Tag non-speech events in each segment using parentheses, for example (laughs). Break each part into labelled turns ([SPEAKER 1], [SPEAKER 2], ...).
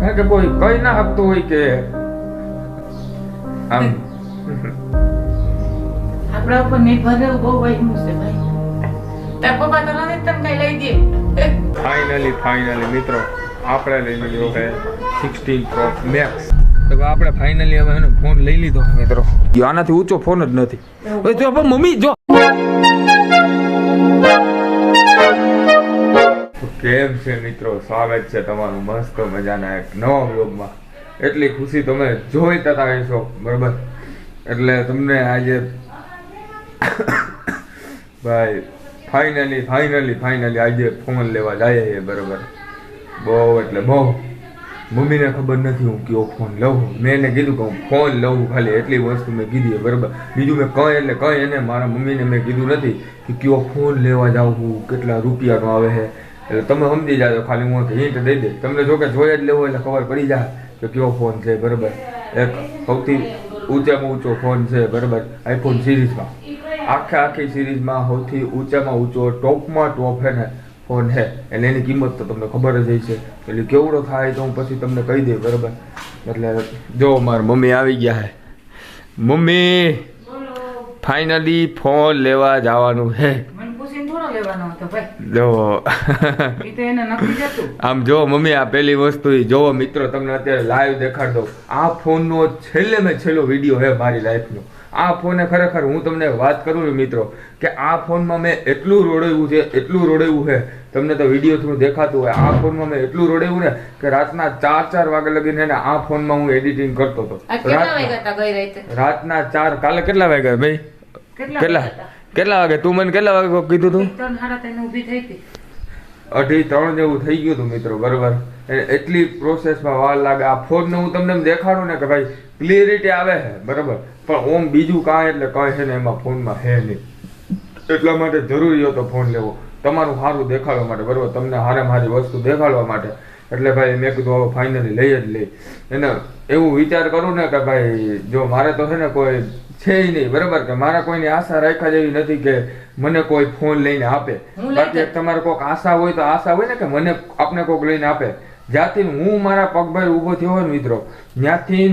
[SPEAKER 1] કારણ કે કોઈ કઈ ના શકતું હોય કે આમ.
[SPEAKER 2] આપણા ઉપર નિર્ભર રહેવું બહુ વહેલું છે ભાઈ. તાર પપ્પા તો નથી તમે કઈ લઈ દે.
[SPEAKER 1] ફાઇનલી ફાઇનલી મિત્રો આપણે લઈ લીધો છે સિક્સટીન પ્રો મેક્સ તો આપણે ફાઇનલી હવે એનો ફોન લઈ લીધો મિત્રો. આનાથી ઊંચો ફોન જ નથી. જો મમ્મી જો. કેમ છે મિત્રો? સ્વાગત છે તમારું મસ્ત મજાના એક નવા વ્લોગમાં. એટલી ખુશી તમે જોઈ તતા હશો બરાબર? એટલે તમને આજે ભાઈ ફાઇનલી ફાઇનલી ફાઇનલી આજે ફોન લેવા જાય છે, બરાબર? બહુ, એટલે બહુ. મમ્મીને ખબર નથી હું કયો ફોન લઉં. મેં એને કીધું કે હું ફોન લઉં ખાલી એટલી વસ્તુ મેં કીધી બરાબર? બીજું મેં કંઈ, એટલે કંઈ એને મારા મમ્મીને મેં કીધું નથી કે કયો ફોન લેવા જાઉં હું, કેટલા રૂપિયાનો આવે છે એટલે તમે સમજી જાજો ખાલી હું હિન્ટ દઈ દે તમને જો કે જોઈએ જ લેવો એટલે ખબર પડી જાય કે કયો ફોન છે બરાબર? એક સૌથી ઊંચામાં ઊંચો ફોન છે બરાબર? આઈફોન સિરીઝમાં. આખે આખી સિરીઝમાં સૌથી ઊંચામાં ઊંચો ટોપમાં ટોપ છે ને ફોન છે એટલે એની કિંમત તો તમને ખબર જ હશે એટલે કેવડો થાય તો હું પછી તમને કહી દઈ બરાબર? એટલે જો મારા મમ્મી આવી ગયા છે મમ્મી ફાઇનલી ફોન લેવા જવાનું છે
[SPEAKER 2] લેવાનો હતો ભાઈ.
[SPEAKER 1] જો.
[SPEAKER 2] એ તો એને નક્કી જતું
[SPEAKER 1] આમ જો મમ્મી આ પેલી વસ્તુ ઈ જોવો મિત્રો તમને અત્યારે લાઈવ દેખાડ દઉં. આ ફોનનો છેલ્લે મેં છેલ્લો વીડિયો હે મારી લાઈફનો આ ફોને ખરેખર હું તમને વાત કરું છું મિત્રો કે આ ફોનમાં મેં એટલું રોડાવ્યું છે એટલું રોડાવ્યું છે તમને તો વીડિયો થ્રુ દેખાતું હોય આ ફોનમાં મેં એટલું રોડાયું ને કે રાતના ચાર ચાર વાગે લગીને ને આ ફોનમાં હું એડિટિંગ કરતો હતો. રાતના ચાર કાલે કેટલા વાગ્યા ભાઈ?
[SPEAKER 2] કેટલા
[SPEAKER 1] કેટલા વાગે? તું મને કેટલા વાગે કીધું તું?
[SPEAKER 2] ત્રણ સાડા ત્રણ ઊભી થઈ હતી
[SPEAKER 1] અઢી ત્રણ જેવું થઈ ગયું હતું મિત્રો બરોબર. એટલી પ્રોસેસમાં વાર લાગે. આ ફોનને હું તમને દેખાડું ને કે ભાઈ ક્લિયરિટી આવે છે બરોબર. પણ ઓમ બીજું કાંઈ એટલે કાંઈ છે ને એમાં ફોનમાં હે નહીં. એટલા માટે જરૂરી હતો ફોન લેવો. તમારું સારું દેખાડવા માટે બરોબર. તમને હારે મારી વસ્તુ દેખાડવા માટે. એટલે ભાઈ મેં કીધું હવે ફાઇનલી લઈ જ લઈ. એને એવું વિચાર કરું ને કે ભાઈ જો મારે તો છે ને કોઈ છે નહીં બરોબર કે મારા કોઈની આશા રાખ્યા જેવી નથી કે મને કોઈ ફોન લઈને આપે. બાકી તમારે કોઈક આશા હોય તો આશા હોય ને કે મને આપને કોઈક લઈને આપે. જ્યાંથી હું મારા પગભાઈ ઊભો થયો હોય ને મિત્રો ત્યાંથી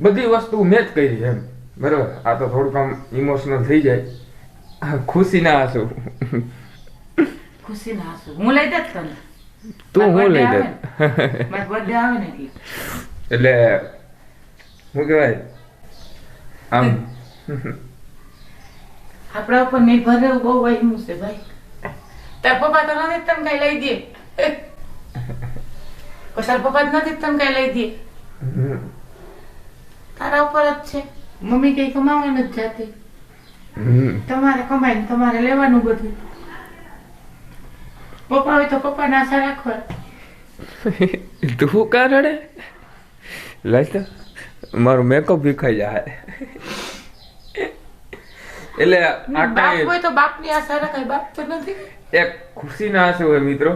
[SPEAKER 1] બધી વસ્તુ મેં જ કરી એમ. બરોબર આ તો થોડુંક આમ ઇમોશનલ થઈ જાય. ખુશી ના આંસુ
[SPEAKER 2] ખુશી ના આંસુ હું લઈ દે તને?
[SPEAKER 1] તું હું લઈ દે
[SPEAKER 2] એટલે.
[SPEAKER 1] શું કહેવાય આમ.
[SPEAKER 2] આપણા ઉપર નિર્ભર રહેવું બહુ વહેમું છે ભાઈ. તાર પપ્પા તો નથી તને કઈ લઈ દે. તાર પપ્પા નથી તને કઈ લઈ દે. તારા ઉપર જ છે. મમ્મી કઈ કમાવા નથી જાતી. તમારે કમાઈને તમારે લેવાનું બધું. પપ્પા હોય તો પપ્પા ના આશા રાખવા.
[SPEAKER 1] તું કા રડે? લાજ તો. મારું મેકઅપ વિખાઈ જાય એટલે આ
[SPEAKER 2] બાપ
[SPEAKER 1] કાંઈ
[SPEAKER 2] હોય તો બાપની આશા રાખાય બાપ તો નથી.
[SPEAKER 1] એક ખુશીના આંસુ હોય મિત્રો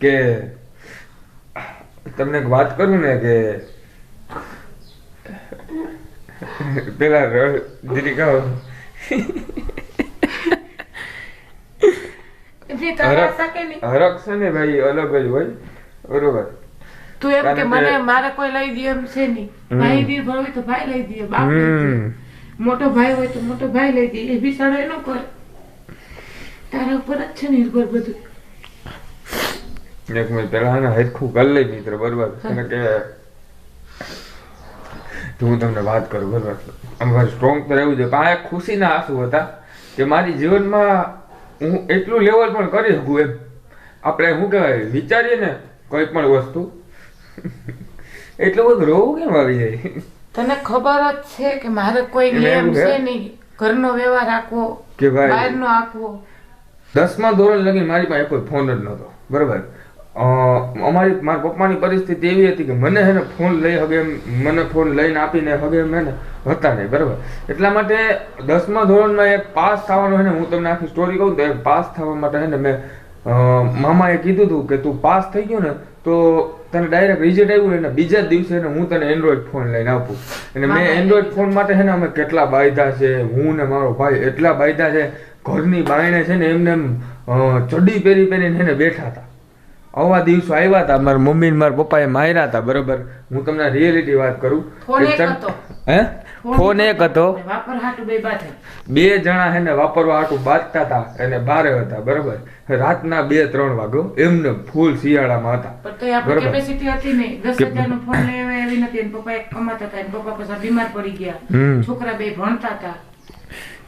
[SPEAKER 1] કે તમને એક વાત કરું ને કે પેલા દીદી કહો.
[SPEAKER 2] એમની તારી આશા કે નહીં?
[SPEAKER 1] હરખ છે ને ભાઈ અલગ જ હોય. બરોબર.
[SPEAKER 2] તું એમ કે મને મારે કોઈ લઈ દે એમ છે નહીં ભાઈ દીર હોય તો ભાઈ લઈ દે બાપ મોટો ભાઈ હોય તો મોટો ભાઈ લઈ દે એ બિચારો એનો કરે તારા ઉપર જ છે નિર્ભર બધું
[SPEAKER 1] એક મિનિટ પેલા આને હરખું કરી લઈ મિત્ર બરોબર અને કે તો હું તમને વાત કરું બરોબર અમારે સ્ટ્રોંગ તો રહેવું જોઈએ પણ આ ખુશીના આંસુ હતા કે મારી જીવનમાં હું એટલું લેવલ પણ કરી શકું એમ આપણે શું કહેવાય વિચારીએ ને કોઈ પણ વસ્તુ (laughs) એટલું બધું રોવું કેમ આવી જાય?
[SPEAKER 2] તને ખબર જ છે કે મારે કોઈ
[SPEAKER 1] નિયમ
[SPEAKER 2] છે? નહીં? ઘરનો વ્યવહાર રાખવો
[SPEAKER 1] કે ભાઈ
[SPEAKER 2] બહારનો આપવો.
[SPEAKER 1] દસમા ધોરણ લગી મારી પાસે કોઈ ફોન જ નહોતો. બરોબર? અમારી મારા પપ્પાની પરિસ્થિતિ એવી હતી કે મને હે ને ફોન લઈ હગે મને ફોન લઈને આપીને હગે એમ ને હતા નહીં. બરાબર? એટલા માટે દસમા ધોરણમાં એક પાસ થવાનો હે ને હું તમને આખી સ્ટોરી કહું તો એ પાસ થવા માટે હે ને મેં મામાએ કીધું હતું કે તું પાસ થઈ ગયો ને તો તને ડાયરેક્ટ રિઝલ્ટ આવ્યું એટલે બીજા જ દિવસે હે હું તને એન્ડ્રોઈડ ફોન લઈને આપું. અને મેં એન્ડ્રોઈડ ફોન માટે છે ને અમે કેટલા બાયધા છે હું ને મારો ભાઈ એટલા બાયધા છે ઘરની બાયણે છે ને એમને એમ ચડી ચડ્ડી પહેરી પહેરીને એને ને બેઠા હતા. આવા દિવસો આવ્યા હતા મારા મમ્મી ને મારા પપ્પાએ માર્યા હતા બરોબર? હું તમને રિયલિટી વાત કરું. હે? ફોન એક હતો.
[SPEAKER 2] બે
[SPEAKER 1] જણા હેને વાપરવા હાટું બાંધતા હતા એને બારે હતા બરાબર? રાતના બે ત્રણ વાગ્યો એમને ફૂલ શિયાળામાં હતા. બરોબર.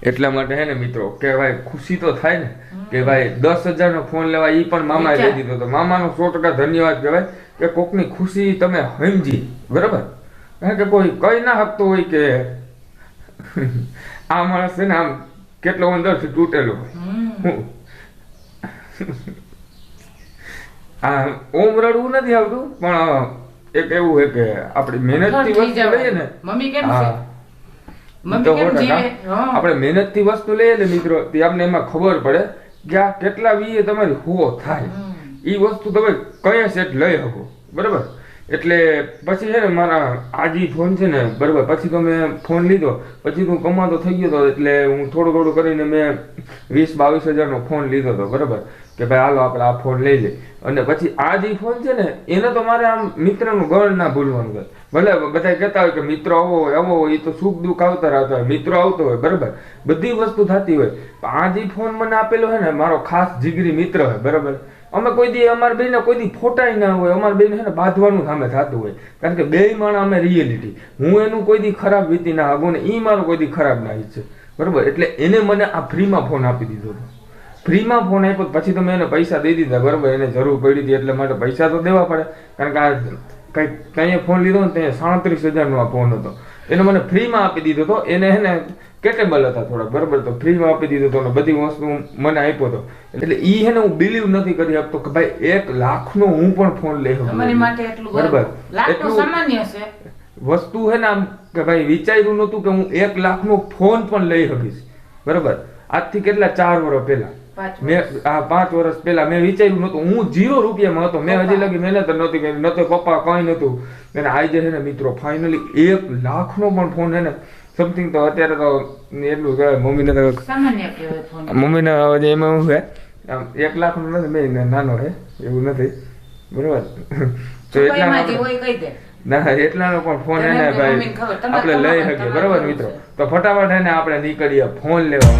[SPEAKER 1] એટલા માટે હે ને મિત્રો કે ભાઈ ખુશી તો થાય ને કે ભાઈ દસ હજાર નો ફોન લેવા ઈ પણ મામાએ દઈ દીધો તો. મામાનો સો ટકા ધન્યવાદ કહેવાય કે કોકની ખુશી તમે સમજી બરાબર? કારણ કે કોઈ કઈ ના શકતો હોય કે આ માણસ છે ને આમ કેટલો અંદરથી તૂટેલો હોય. આ ઓમ રડવું નથી આવતું પણ એક એવું છે કે આપણી મહેનતથી વસ્તુ લઈએ ને.
[SPEAKER 2] મમ્મી કેમ છે.
[SPEAKER 1] આપણે મહેનતથી વસ્તુ લઈએ ને મિત્રો તે આપણે એમાં ખબર પડે કે આ કેટલા વીએ તમારી હો થાય. એ વસ્તુ તમે કયા સેટ લઈ શકો? બરાબર? એટલે પછી છે ને મારા આજી ફોન છે ને બરાબર, પછી તો મેં ફોન લીધો, પછી હું કમાતો થઈ ગયો હતો એટલે હું થોડું થોડું કરીને મેં વીસ બાવીસ હજારનો ફોન લીધો હતો બરાબર? કે ભાઈ હાલો આપણે આ ફોન લઈ લઈએ. અને પછી આ જે ફોન છે ને, એને તો મારે આમ મિત્રનું ગણ ના ભૂલવાનું હોય ભલે બધા કહેતા હોય કે મિત્રો આવો હોય આવો હોય એ તો સુખ દુઃખ આવતા રહેતા હોય, મિત્રો આવતો હોય, બરાબર? બધી વસ્તુ થતી હોય. આ જે ફોન મને આપેલો છે ને, મારો ખાસ જીગરી મિત્ર હોય બરાબર? અમે કોઈ દી, અમારા બેને કોઈ દી ફોટાય ના હોય. અમારા બેને છે ને બાંધવાનું સામે થતું હોય. કારણ કે બે માણા અમે રિયલિટી હું એનું કોઈ દી ખરાબ વીતી ના આગો ને એ મારો કોઈ દી ખરાબ ના ઈચ્છે. બરાબર? એટલે એને મને આ ફ્રીમાં ફોન આપી દીધો હતો. ફ્રીમાં ફોન આપ્યો પછી તમે એને પૈસા દઈ દીધા. બરાબર? એને જરૂર પડી હતી એટલે માટે પૈસા તો દેવા પડે. કારણ કે આ કંઈક ત્યાં ફોન લીધો ને ત્યાં સાડત્રીસ હજારનો આ ફોન હતો. એને મને ફ્રીમાં આપી દીધો હતો. એને હે ને કેટેબલ હતા થોડા બરાબર? તો ફ્રીમાં આપી દીધો હતો ને બધી વસ્તુ મને આપ્યો હતો એટલે ઈ હે ને હું બિલીવ નથી કરી શકતો કે ભાઈ એક લાખનો હું પણ ફોન લઈ શકું.
[SPEAKER 2] તમારી માટે એટલું
[SPEAKER 1] બરાબર? એટલું
[SPEAKER 2] સામાન્ય છે.
[SPEAKER 1] વસ્તુ હે ને આમ કે ભાઈ વિચાર્યું નહોતું કે હું એક લાખનો ફોન પણ લઈ શકીશ. બરાબર? આજથી કેટલા? ચાર વર્ષ પહેલા. મેં આ પાંચ વર્ષ પહેલા મેં વિચાર્યું નહોતું. હું જીરો રૂપિયામાં હતો. મેં હજી લગી મહેનત નહોતી કરી. નતો પપ્પા કઈ નહોતું. અને આજે છે ને મિત્રો ફાઇનલી એક લાખનો પણ ફોન હે ને સમથિંગ તો અત્યારે તો એટલું કહેવાય મમ્મીને તો મમ્મીને હવે એમાં શું છે આમ એક લાખનું નથી મેં નાનો હે એવું નથી. બરોબર? તો એટલા ના એટલાનો પણ ફોન એને ભાઈ આપણે લઈ શકીએ. બરોબર મિત્રો? તો ફટાફટ એને આપણે નીકળીએ ફોન લેવા.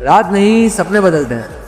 [SPEAKER 3] રાત નહીં સપને બદલતે. हैं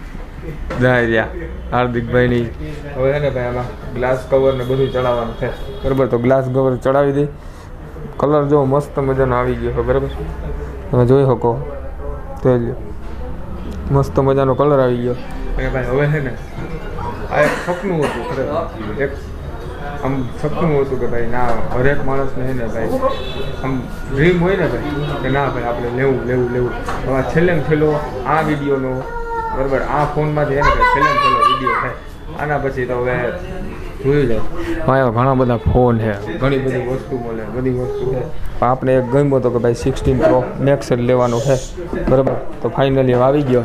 [SPEAKER 1] હાર્દિકભાઈની. હવે છે ને ભાઈ આમાં ગ્લાસ કવર બધું ચડાવવાનું છે. બરાબર, તો ગ્લાસ કવર ચડાવી દઈ કલર જો મસ્ત મજાનો આવી ગયો બરાબર? તમે જોઈ શકો. જોઈ મસ્ત મજાનો કલર આવી ગયો. ભાઈ હવે છે ને, આ એક સપનું હતું, ખરેખર. એક આમ સપનું હતું કે ભાઈ, ના, હરેક માણસને છે ને ભાઈ, આમ ડ્રીમ હોય ને ભાઈ, કે ના ભાઈ, આપણે લેવું લેવું લેવું. હવે છેલ્લે ને છેલ્લો આ વિડીયોનો બરાબર આ ફોનમાંથી છે ને ભાઈ છેલ્લે છેલ્લો વીડિયો થાય. આના પછી તો હવે જોયું જાય અહીંયા ઘણા બધા ફોન છે. ઘણી બધી વસ્તુ મળે બધી વસ્તુ છે પણ આપણે એક ગમ્યો હતો કે ભાઈ સિક્સટીન પ્રો મેક્સ જ લેવાનો છે. બરાબર? તો ફાઇનલી આવી ગયો.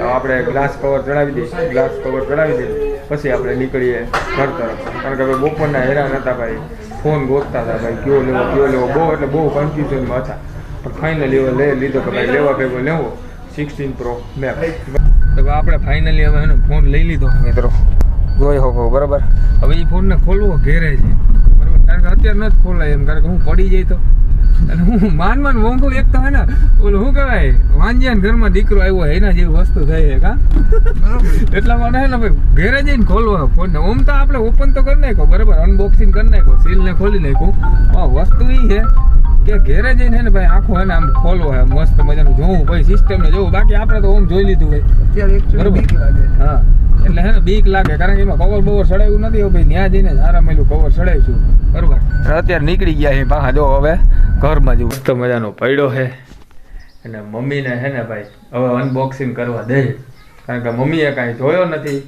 [SPEAKER 1] તો આપણે ગ્લાસ કવર ચડાવી દઈએ ગ્લાસ કવર ચડાવી દઈએ. પછી આપણે નીકળીએ ઘર તરફ. કારણ કે ભાઈ બપોરના હેરાન હતા ભાઈ. ફોન ગોતતા હતા ભાઈ કયો લેવો કયો લેવો. બહુ એટલે બહુ કન્ફ્યુઝનમાં હતા. પણ ફાઇનલી હવે લઈ લીધો કે ભાઈ લેવા ભેગો લેવો. સિક્સટીન પ્રો મેક્સ તો આપણે ફાઇનલી હવે એનો ફોન લઈ લીધો મિત્રો. જોઈ શકો બરાબર? હવે એ ફોનને ખોલવો ઘેરે છે. બરાબર? કારણ કે અત્યારે નથી ખોલાય એમ કારણ કે હું પડી જાય તો. અને હું માન માન મોંઘું એક તો હે ને ઓલું શું કહેવાય વાંજ્યા ઘરમાં દીકરો આવ્યો હોય એના જેવી વસ્તુ થઈ છે કા? એટલા માટે હે ને ભાઈ ઘેરે જઈને ખોલવો ફોન ને. ઓમ તો આપણે ઓપન તો કરી નાખો બરાબર? અનબોક્સિંગ કરી નાખો સીલ ને ખોલી નાખું વસ્તુ એ છે. કે ઘેરે જઈને ને ભાઈ આખું એને ને આમ ખોલો હે મસ્ત મજાનું જોવું ભાઈ સિસ્ટમ ને જોવું બાકી આપણે તો ઓમ જોઈ લીધું હોય. બરોબર. હા. એટલે હે ને બીક લાગે કારણ કે એમાં કવર બવર સડાયું નથી હોય ભાઈ ત્યાં જઈને સારા આરામ એલું કવર સડાવીશું બરોબર? અત્યારે નીકળી ગયા છે પાછા જો હવે ઘરમાં જવું મસ્ત મજાનો પડ્યો છે. અને મમ્મીને હે ને ભાઈ હવે અનબોક્સિંગ કરવા દે. કારણ કે મમ્મીએ કાંઈ જોયો નથી.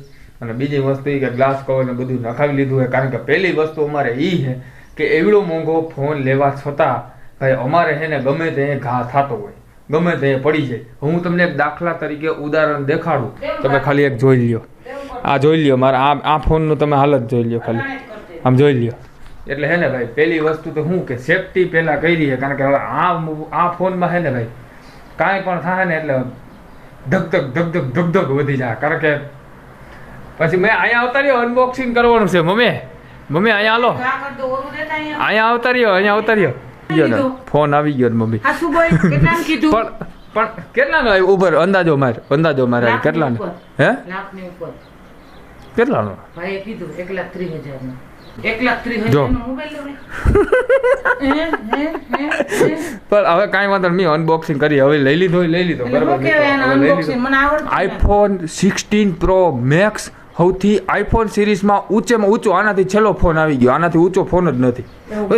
[SPEAKER 1] અને બીજી વસ્તુ એ કે ગ્લાસ કવર ને બધું નખાવી લીધું છે. કારણ કે પહેલી વસ્તુ અમારે એ છે કે એવડો મોંઘો ફોન લેવા છતાં અમારે છે ને ગમે તે ઘા થતો હોય ગમે તે પડી જાય. હું તમને એક દાખલા તરીકે ઉદાહરણ દેખાડું. તમે ખાલી એક જોઈ લ્યો. આ જોઈ લ્યો મારા આ આ ફોનનું તમે હાલત જોઈ લ્યો ખાલી. આમ જોઈ લ્યો. એટલે હે ને ભાઈ પહેલી વસ્તુ તો શું કે સેફટી પહેલાં કરી છે કારણ કે હવે આ આ ફોનમાં હે ને ભાઈ કાંઈ પણ થાય ને એટલે ધગધગ ધગધગ ધક ધક ધક ધક વધી જાય. કારણ કે પછી મેં અહીંયા આવતા રહ્યો અનબોક્સિંગ કરવાનું છે. મમ્મી મમ્મી અહીંયા હાલો.
[SPEAKER 2] અહીંયા.
[SPEAKER 1] અહીંયા આવતા રહ્યો અહીંયા આવતા રહ્યો. ગયો ફોન આવી ગયો મમ્મી? પણ પણ કેટલાનો આવ્યો? ઉપર અંદાજો માર અંદાજો મારે કેટલાનો હે. કેટલાનો
[SPEAKER 2] કીધું એક લાખ ત્રીસ? હે? હે?
[SPEAKER 1] પણ હવે કાંઈ વાંધો મેં અનબોક્સિંગ કરી હવે લઈ લીધો લઈ લીધો બરાબર. આઈફોન સિક્સટીન પ્રો મેક્સ સૌથી આઈફોન સિરીઝમાં ઊંચેમાં ઊંચો આનાથી છેલ્લો ફોન આવી ગયો. આનાથી ઊંચો ફોન જ નથી.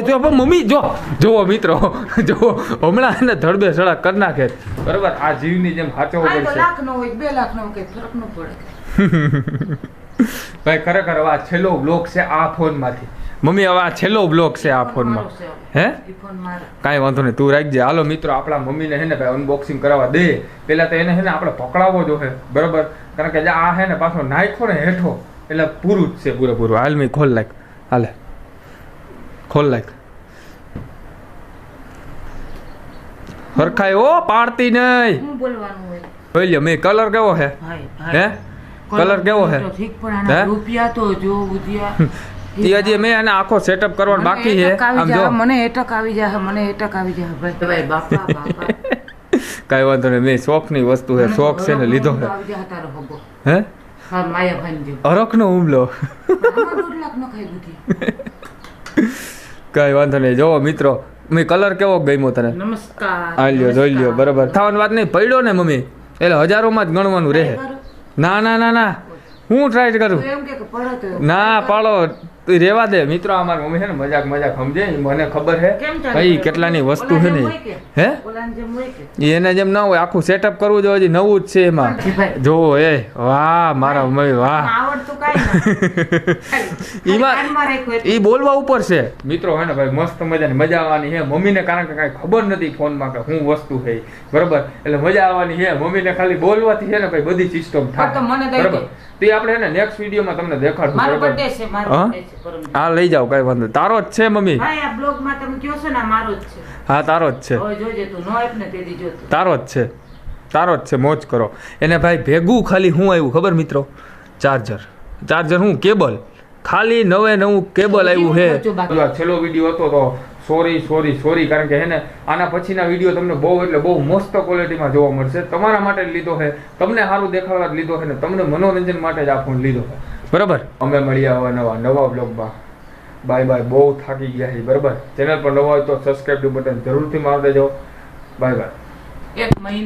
[SPEAKER 1] જો પણ મમ્મી જો જુઓ મિત્રો જો હમણાં એને ધડબે સડા કરી નાખે. બરાબર આ જીવની જેમ સાચવવો પડશે.
[SPEAKER 2] લાખ નો હોય બે લાખ નો કઈ ફરક ન પડે. (laughs)
[SPEAKER 1] ભાઈ ખરેખર આ છેલ્લો બ્લોક છે આ ફોનમાંથી મમ્મી હવે આ છેલ્લો બ્લોક છે આ ફોનમાં. હે? કાંઈ વાંધો નહીં તું રાખજે. હાલો મિત્રો આપણા મમ્મીને હે ને ભાઈ અનબોક્સિંગ કરાવવા દે. પહેલા તો એને હે ને આપણે પકડાવવો જો હે બરાબર? કારણ કે આ હે ને પાછો નાખ્યો ને હેઠો એટલે પૂરું જ છે પૂરેપૂરું. હાલ મેં ખોલ લાખ હાલે. ખોલ લાખ હરખાય ઓ પાડતી નહીં. જોઈ લ્યો મેં કલર કેવો હે? હે? કલર કેવો હે?
[SPEAKER 2] ઠીક પણ
[SPEAKER 1] હે?
[SPEAKER 2] રૂપિયા તો જો
[SPEAKER 1] હજી મેં એને આખો સેટઅપ કરવાનો બાકી છે. આમ જો.
[SPEAKER 2] મને એટક આવી જાય મને એટક આવી જાય ભાઈ. ભાઈ બાપા બાપા. (laughs)
[SPEAKER 1] કાંઈ વાંધો નહીં મેં શોખની વસ્તુ છે શોખ છે ને લીધો હે?
[SPEAKER 2] હા માયાભાઈ જેવું
[SPEAKER 1] અરખનો હુમલો
[SPEAKER 2] નો
[SPEAKER 1] કઈ (laughs) વાંધો નહીં. જોવો મિત્રો મેં કલર કેવો ગમ્યો તને?
[SPEAKER 2] નમસ્કાર
[SPEAKER 1] આલ્યો લ્યો જોઈ લ્યો. બરાબર. થવાની વાત નહીં પડ્યો ને મમ્મી. એટલે હજારોમાં જ ગણવાનું રહે. ના ના ના ના. હું ટ્રાય કરું. ના પાડો. તું રેવા દે. મિત્રો અમારી મમ્મી છે ને મજાક મજાક સમજે. મને ખબર છે? ભાઈ કેટલાની વસ્તુ છે ને? હે? એને જેમ ના હોય આખું સેટઅપ કરવું જોઈએ હજી નવું જ છે એમાં.
[SPEAKER 2] જો
[SPEAKER 1] એ વાહ મારા મમ્મી વાહ.
[SPEAKER 2] એમાં. (laughs)
[SPEAKER 1] ઈ બોલવા ઉપર છે. મિત્રો હે ને ભાઈ મસ્ત મજાની મજા આવવાની છે. મમ્મીને કારણ કે કાંઈ ખબર નથી ફોનમાં કે શું વસ્તુ છે. બરોબર? એટલે મજા આવવાની છે. મમ્મીને ખાલી બોલવાથી છે ને ભાઈ બધી સિસ્ટમ
[SPEAKER 2] થાય.
[SPEAKER 1] બરોબર. તે આપણે ને નેક્સ્ટ વિડીયોમાં તમને દેખાડશું. બરોબર? હા? હા લઈ જાવ કઈ વાંધો નહીં. તારો જ છે મમ્મી?
[SPEAKER 2] ભાઈ આ બ્લોગમાં તમે કહો છો ને મારો જ છે.
[SPEAKER 1] હા તારો જ છે. તારો જ છે. તારો જ છે મોજ કરો. એને ભાઈ ભેગું ખાલી હું આવ્યું ખબર મિત્રો? ચાર્જર. ચાર્જર હું? કેબલ. ખાલી નવે નવું કેબલ આવ્યું હે. છેલ્લો વીડિયો હતો તો સોરી સોરી સોરી કારણ કે હે ને આના પછીના વીડિયો તમને બહુ એટલે બહુ મસ્ત ક્વોલિટીમાં જોવા મળશે. તમારા માટે જ લીધો છે તમને સારું દેખાડવા જ લીધો છે ને તમને મનોરંજન માટે જ આ ફોન લીધો છે બરાબર? અમે મળ્યા હવે નવા નવા બ્લોગમાં બાય બાય બહુ થાકી ગયા છે બરાબર? ચેનલ પર નવા હોય તો સબસ્ક્રાઈબ બટન જરૂરથી મારી દેજો. બાય બાય
[SPEAKER 2] એક મહિનો